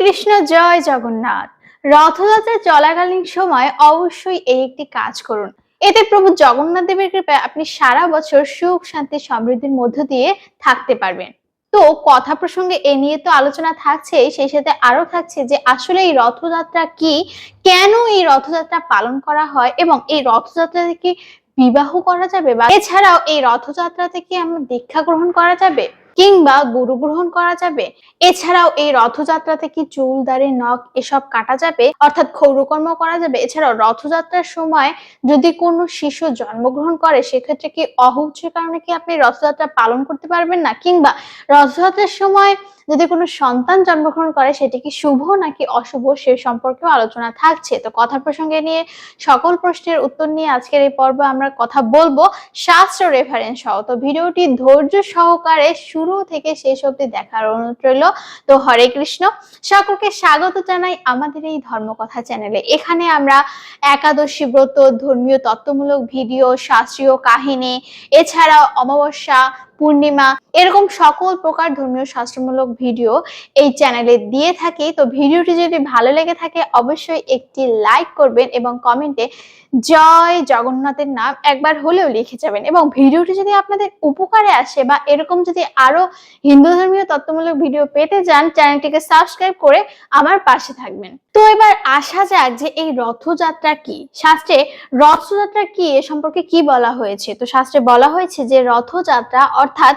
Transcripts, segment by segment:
কৃষ্ণ জয় জগন্নাথ। রথযাত্রা চলাকালীন সময় অবশ্যই এই একটি কাজ করুন। এতে প্রভু জগন্নাথ দেবের কৃপায় আপনি সারা বছর সুখ, শান্তি, সমৃদ্ধির মধ্য দিয়ে থাকতে পারবেন। তো কথা প্রসঙ্গে এ নিয়ে তো আলোচনা থাকছে, সেই সাথে আরও থাকছে যে আসলে এই রথযাত্রা কি, কেন এই রথযাত্রা পালন করা হয় এবং এই রথযাত্রা থেকে বিবাহ করা যাবে বা এছাড়াও এই রথযাত্রা থেকে আমরা দীক্ষা গ্রহণ করা যাবে? কিংবা গুরু গ্রহণ করা যাবে? এছাড়াও এই রথযাত্রা থেকে চুল, দাড়ি, নখ এসব কাটা যাবে, অর্থাৎ ক্ষৌরকর্ম করা যাবে। এছাড়াও রথযাত্রার সময় যদি কোনো শিশু জন্মগ্রহণ করে, সেক্ষেত্রে কি অহুচ্ছের কারণে কি আপনি রথযাত্রা পালন করতে পারবেন না? কিংবা রথযাত্রার সময় যদি কোনো সন্তান জন্মগ্রহণ করে, সেটি কি শুভ নাকি অশুভ সে সম্পর্কেও আলোচনা থাকছে। তো কথা প্রসঙ্গে নিয়ে সকল প্রশ্নের উত্তর নিয়ে আজকের এই পর্ব আমরা কথা বলব শাস্ত্র রেফারেন্স সহ। তো ভিডিওটি ধৈর্য সহকারে শুরু থেকে শেষ অব্দি দেখার অনুরোধ রইল। তো হরে কৃষ্ণ। সকলকে স্বাগত জানাই আমাদের এই ধর্মকথা চ্যানেলে এখানে আমরা একাদশী ব্রত, ধর্মীয় তত্ত্বমূলক ভিডিও, শাস্ত্রীয় কাহিনী, এছাড়াও অমাবস্যা পূর্ণিমা, এরকম সকল প্রকার ধর্মীয় শাস্ত্রমূলক ভিডিও এই চ্যানেলে দিয়ে থাকি। তো ভিডিওটি যদি ভালো লেগে থাকে, অবশ্যই একটি লাইক করবেন এবং কমেন্টে জয় জগন্নাথের নাম একবার হলেও লিখে যাবেন। এবং ভিডিওটি যদি আপনাদের উপকারে আসে বা এরকম যদি আরও হিন্দু ধর্মীয় তত্ত্বমূলক ভিডিও পেতে যান চ্যানেলটিকে সাবস্ক্রাইব করে আমার পাশে থাকবেন। তো এবার আসা যাক যে এই রথযাত্রা কি? শাস্ত্রে রথযাত্রা কি এ সম্পর্কে কি বলা হয়েছে? তো শাস্ত্রে বলা হয়েছে যে রথযাত্রা অর্থাৎ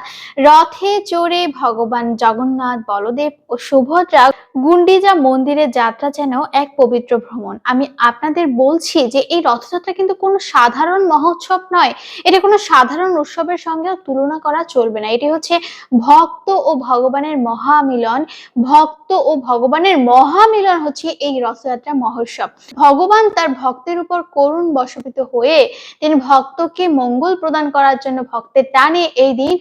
রথে চড়ে ভগবান জগন্নাথ, বলদেব ও সুভদ্রা গুন্ডিজা মন্দিরে যাত্রা যেন এক পবিত্র ভ্রমণ। আমি আপনাদের বলছি যে এই রথযাত্রা কিন্তু কোনো সাধারণ মহোৎসব নয়। এটা কোনো সাধারণ উৎসবের সঙ্গেও তুলনা করা চলবে না। এটি হচ্ছে ভক্ত ও ভগবানের মহামিলন। ভক্ত ও ভগবানের মহামিলন হচ্ছে এই রথযাত্রা মহোৎসব। ভগবান তার ভক্তের উপর করুণ বশপিত হয়ে তিনি ভক্তকে মঙ্গল প্রদান করার জন্য ভক্তের টানে এই দিন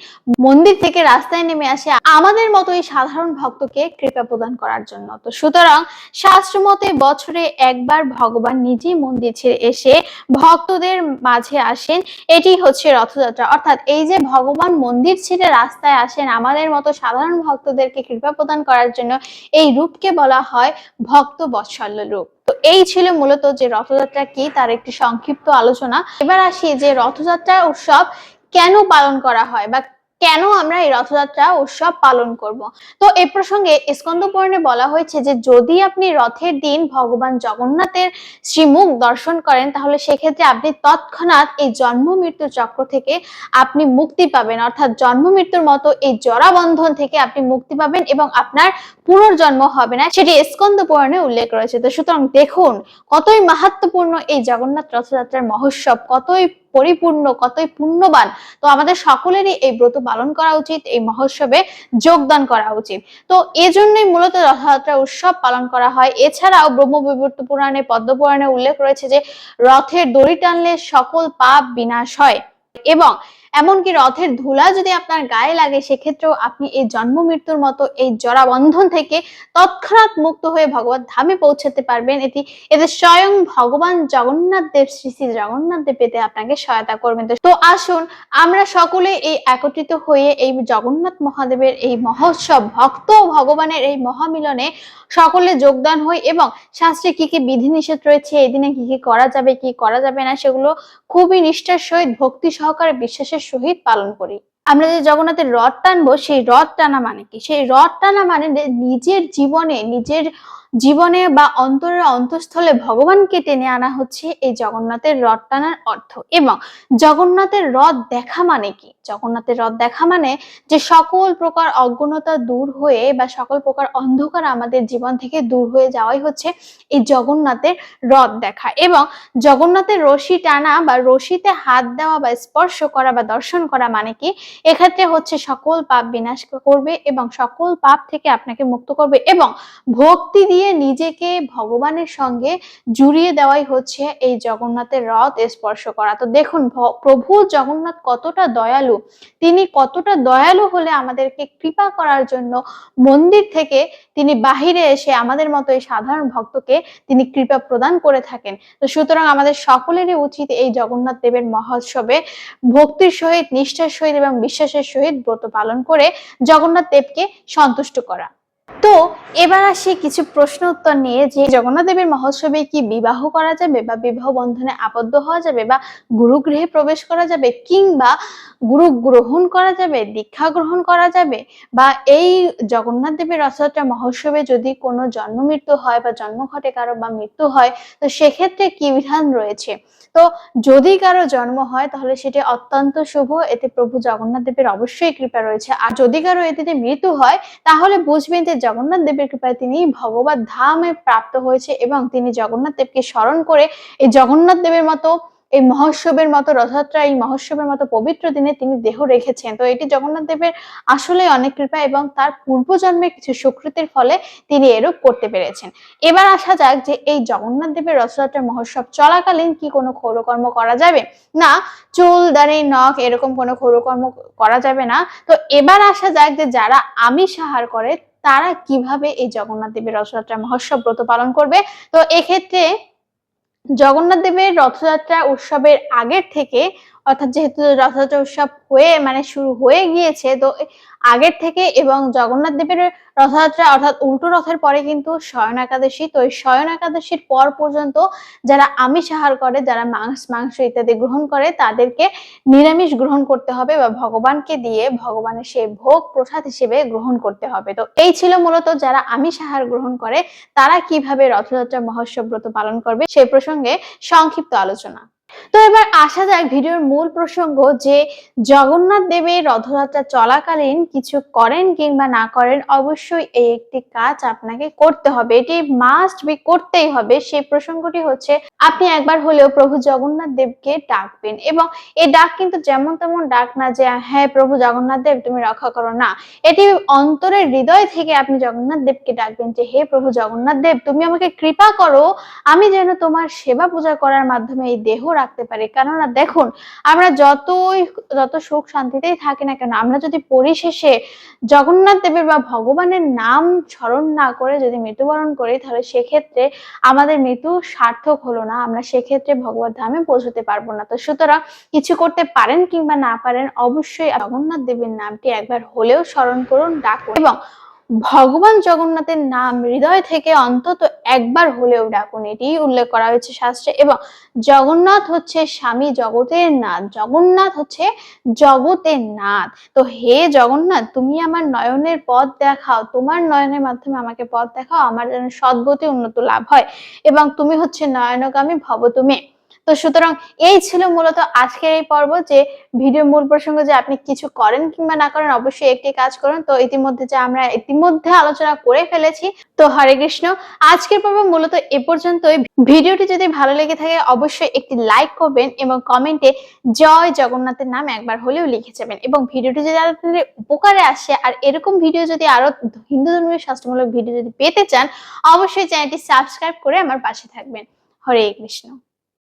মন্দির থেকে রাস্তায় নেমে আসে আমাদের মতো এই সাধারণ ভক্তকে কৃপা প্রদান করার জন্য। তো সুতরাং শাস্ত্র মতে বছরে একবার ভগবান নিজেই মন্দির ছেড়ে এসে ভক্তদের মাঝে আসেন, এটি হচ্ছে রথযাত্রা। অর্থাৎ এই যে ভগবান মন্দির ছেড়ে রাস্তায় আসেন আমাদের মতো সাধারণ ভক্তদেরকে কৃপা প্রদান করার জন্য এই রূপকে বলা হয় ভক্ত বৎসল্য রূপ। তো এই ছিল মূলত যে রথযাত্রা কি, তার একটি সংক্ষিপ্ত আলোচনা। এবার আসি যে রথযাত্রা উৎসব কেন পালন করা হয় বা কেন আমরা এই রথযাত্রা উৎসব পালন করব? তো এ প্রসঙ্গে স্কন্দ পুরাণে বলা হয়েছে যে, যদি আপনি রথের দিন ভগবান জগন্নাথের শ্রীমুখ দর্শন করেন, তাহলে সেক্ষেত্রে আপনি তৎক্ষণাৎ এই জন্ম মৃত্যু চক্র থেকে আপনি মুক্তি পাবেন। অর্থাৎ জন্ম মৃত্যুর মতো এই জরাবন্ধন থেকে আপনি মুক্তি পাবেন এবং আপনার পুনর্জন্ম হবে না। সেটি স্কন্দ পুরাণে উল্লেখ রয়েছে। তো সুতরাং দেখুন, কতই মাহাত্মপূর্ণ এই জগন্নাথ রথযাত্রার মহোৎসব, কতই পরিপূর্ণ, কতই পুণ্যবান। তো আমাদের সকলেরই এই ব্রত পালন করা উচিত, এই মহোৎসবে যোগদান করা উচিত। তো এজন্যই মূলত রথযাত্রা উৎসব পালন করা হয়। এছাড়াও ব্রহ্মবিবর্ত পুরাণে পদ্মপুরাণে উল্লেখ রয়েছে যে, রথের দড়ি টানলে সকল পাপ বিনাশ হয়। এবং এমনকি রথের ধুলা যদি আপনার গায়ে লাগে, সেক্ষেত্রেও আপনি এই জন্ম মৃত্যুর মতো এই জরাবন্ধন থেকে তৎক্ষণাৎ মুক্ত হয়ে ভগবত ধামে পৌঁছাতে পারবেন। এটি, এতে স্বয়ং ভগবান জগন্নাথ দেব, শ্রী শ্রী জগন্নাথ দেব পেতে আপনাকে সহায়তা করবেন। তো আসুন, আমরা সকলে এই একত্রিত হয়ে এই জগন্নাথ মহাদেবের এই মহোৎসব, ভক্ত ভগবানের এই মহামিলনে সকলে যোগদান হই এবং শাস্ত্রে কি কি বিধিনিষেধ রয়েছে, এই দিনে কি কি করা যাবে, কি করা যাবে না, সেগুলো খুবই নিষ্ঠার সহিত ভক্তি সহকারে বিশ্বাসের সহিত পালন করি। আমরা যে জগন্নাথের রথ টানবো, সেই রথ টানা মানে কি? সেই রথ টানা মানে নিজের জীবনে নিজের জীবনে বা অন্তরের অন্তঃস্থলে ভগবানকে টেনে আনা হচ্ছে এই জগন্নাথের রথ টানার অর্থ। এবং জগন্নাথের রথ দেখা মানে কি? জগন্নাথের রথ দেখা মানে যে সকল প্রকার অজ্ঞতা দূর হয়ে বা সকল প্রকার অন্ধকার আমাদের জীবন থেকে দূর হয়ে যাওয়াই হচ্ছে এই জগন্নাথের রথ দেখা। এবং জগন্নাথের রশি টানা বা রশিতে হাত দেওয়া বা স্পর্শ করা বা দর্শন করা মানে কি? এক্ষেত্রে হচ্ছে সকল পাপ বিনাশ করবে এবং সকল পাপ থেকে আপনাকে মুক্ত করবে এবং ভক্তি দিয়ে নিজেকে ভগবানের সঙ্গে জুড়িয়ে দেওয়াই হচ্ছে এই জগন্নাথের রথ স্পর্শ করা। তো দেখুন প্রভু জগন্নাথ কতটা দয়ালু, তিনি কতটা দয়ালু হলে আমাদেরকে কৃপা করার জন্য মন্দির থেকে তিনি বাহিরে এসে আমাদের মতো এই সাধারণ ভক্তকে তিনি কৃপা প্রদান করে থাকেন। তো সুতরাং আমাদের সকলেরই উচিত এই জগন্নাথ দেবের মহোৎসবে ভক্তির সহিত, নিষ্ঠার সহিত এবং বিশ্বাসের সহিত ব্রত পালন করে জগন্নাথ দেবকে সন্তুষ্ট করা। তো এবার আসি কিছু প্রশ্ন উত্তর নিয়ে যে জগন্নাথ দেবের মহোৎসবে কি বিবাহ করা যাবে বা বিবাহ বন্ধনে আবদ্ধ হওয়া যাবে বা গুরুগৃহে প্রবেশ করা যাবে কিংবা গুরু গ্রহণ করা যাবে, দীক্ষা গ্রহণ করা যাবে? বা এই জগন্নাথ দেবের রথযাত্রা মহোৎসবে যদি কোনো জন্ম মৃত্যু হয় বা জন্ম ঘটে কারও বা মৃত্যু হয়, তো সেক্ষেত্রে কি বিধান রয়েছে? তো যদি কারও জন্ম হয়, তাহলে সেটি অত্যন্ত শুভ। এতে প্রভু জগন্নাথ দেবের অবশ্যই কৃপা রয়েছে। আর যদি কারও এতে মৃত্যু হয়, তাহলে বুঝবেন যে জগন্নাথ দেবের কৃপায় তিনি ভগবত ধামে প্রাপ্ত হয়েছে এবং তিনি জগন্নাথ দেবকে স্মরণ করে এই জগন্নাথ দেবের মতো, এই মহোৎসবের মতো রথযাত্রা এই মহোৎসবের মতো পবিত্র দিনে তিনি দেহ রেখেছেন। তো এটি জগন্নাথ দেবের আসলে অনেক কৃপা এবং তার পূর্বজন্মের কিছু সুকৃতির ফলে তিনি এরূপ করতে পেরেছেন। এবার আসা যাক যে এই জগন্নাথ দেবের রথযাত্রা মহোৎসব চলাকালীন কি কোনো ক্ষৌরকর্ম করা যাবে? না, চুল, দাড়ি, নখ এরকম কোনো ক্ষৌরকর্ম করা যাবে না। তো এবার আসা যাক যে যারা আমিষ আহার করে তারা কীভাবে এই জগন্নাথ দেবের রথযাত্রা মহোৎসব ব্রত পালন করবে? তো এক্ষেত্রে জগন্নাথ দেবের রথযাত্রা উৎসবের আগের থেকে অর্থাৎ যেহেতু রথযাত্রা উৎসব হয়ে মানে শুরু হয়ে গিয়েছে, তো আগের থেকে এবং জগন্নাথ দেবের রথযাত্রা অর্থাৎ উল্টো রথের পরে কিন্তু শয়ন একাদশী, তো এই শয়ন একাদশীর পর পর্যন্ত যারা আমিষ আহার করে, যারা মাংস মাংস ইত্যাদি গ্রহণ করে, তাদেরকে নিরামিষ গ্রহণ করতে হবে বা ভগবানকে দিয়ে ভগবানের সেই ভোগ প্রসাদ হিসেবে গ্রহণ করতে হবে। তো এই ছিল মূলত যারা আমিষ আহার গ্রহণ করে, তারা কীভাবে রথযাত্রা মহোৎসব ব্রত পালন করবে সেই প্রসঙ্গে সংক্ষিপ্ত আলোচনা। তো এবার আসা যাক ভিডিওর মূল প্রসঙ্গ যে জগন্নাথ দেবের রথযাত্রা চলাকালীন কিছু করেন কিংবা না করেন, অবশ্যই এই একটি কাজ আপনাকে করতে হবে। এটি মাস্ট বি করতেই হবে। সেই প্রসঙ্গটি হচ্ছে, আপনি একবার হলেও প্রভু জগন্নাথ দেবকে ডাকবেন এবং এই ডাক কিন্তু যেমন তেমন ডাক না যে হ্যাঁ প্রভু জগন্নাথ দেব, তুমি রক্ষা করো। না, এটি অন্তরের হৃদয় থেকে আপনি জগন্নাথ দেবকে ডাকবেন যে, হে প্রভু জগন্নাথ দেব, তুমি আমাকে কৃপা করো। আমি যেন তোমার সেবা পূজা করার মাধ্যমে এই দেহ রাখতে পারি। কেননা দেখুন, আমরা যতই, যত সুখ শান্তিতেই থাকি না কেন, আমরা যদি পরিশেষে জগন্নাথ দেবের বা ভগবানের নাম স্মরণ না করে যদি মৃত্যুবরণ করি, তাহলে সেক্ষেত্রে আমাদের মৃত্যু সার্থক হলো না। আমরা সেক্ষেত্রে ভগবত ধামে পৌঁছতে পারব না। তো সুতরাং কিছু করতে পারেন কিংবা না পারেন, অবশ্যই জগন্নাথ দেবের নামটি একবার হলেও স্মরণ করুন, ডাকুন। এবং ভগবান জগন্নাথের নাম হৃদয় থেকে অন্তত একবার হলেও ডাকুন এটি উল্লেখ করা হয়েছে শাস্ত্রে। এবং জগন্নাথ হচ্ছে স্বামী জগতের নাথ, জগন্নাথ হচ্ছে জগতের নাথ। তো হে জগন্নাথ, তুমি আমার নয়নের পথ দেখাও, তোমার নয়নের মাধ্যমে আমাকে পথ দেখাও, আমার যেন সদ্গতি উন্নত লাভ হয়। এবং তুমি হচ্ছে নয়নগামী ভব তুমি তো সুতরাং এই ছিল মূলত আজকের এই পর্ব যে ভিডিও মূল প্রসঙ্গ যে আপনি কিছু করেন কিংবা না করেন, অবশ্যই একটি কাজ করুন। তো ইতিমধ্যে যে আমরা ইতিমধ্যে আলোচনা করে ফেলেছি, তো হরে কৃষ্ণ। আজকের পর্ব মূলত এ পর্যন্তই। ভিডিওটি যদি ভালো লেগে থাকে, অবশ্যই একটি লাইক করবেন এবং কমেন্টে জয় জগন্নাথের নাম একবার হলেও লিখে যাবেন। এবং ভিডিওটি যদি আপনাদের উপকারে আসে, আর এরকম ভিডিও যদি আরও হিন্দু ধর্মীয় শাস্ত্রমূলক ভিডিও যদি পেতে চান, অবশ্যই চ্যানেলটি সাবস্ক্রাইব করে আমার পাশে থাকবেন। হরে কৃষ্ণ।